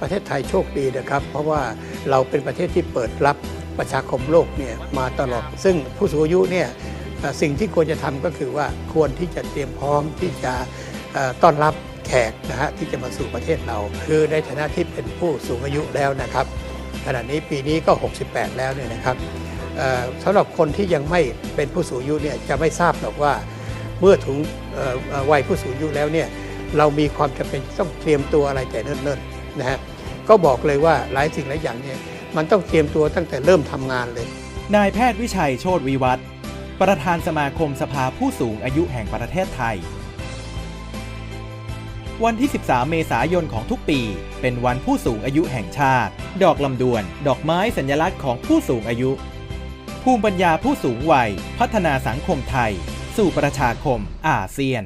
ประเทศไทยโชคดีนะครับ เพราะว่าเราเป็นประเทศที่เปิดรับประชาคมโลกเนี่ยมาตลอด ซึ่งผู้สูงอายุเนี่ยสิ่งที่ควรจะทำก็คือว่าควรที่จะเตรียมพร้อมที่จะต้อนรับแขกนะฮะที่จะมาสู่ประเทศเรา คือในฐานะที่เป็นผู้สูงอายุแล้วนะครับ ขณะนี้ปีนี้ก็ 68 แล้วเนี่ยนะครับสำหรับคนที่ยังไม่เป็นผู้สูงอายุเนี่ยจะไม่ทราบหรอกว่าเมื่อถึงวัยผู้สูงอายุแล้วเนี่ยเรามีความจำเป็นต้องเตรียมตัวอะไรแต่เนิ่นๆ นะฮะก็บอกเลยว่าหลายสิ่งหลายอย่างเนี่ยมันต้องเตรียมตัวตั้งแต่เริ่มทำงานเลย นายแพทย์วิชัยโชติวิวัฒน์ประธานสมาคมสภาผู้สูงอายุแห่งประเทศไทย วันที่ 13 เมษายนของทุกปี เป็นวันผู้สูงอายุแห่งชาติ ดอกลำดวน ดอกไม้สัญลักษณ์ของผู้สูงอายุ ภูมิปัญญาผู้สูงวัย พัฒนาสังคมไทย สู่ประชาคมอาเซียน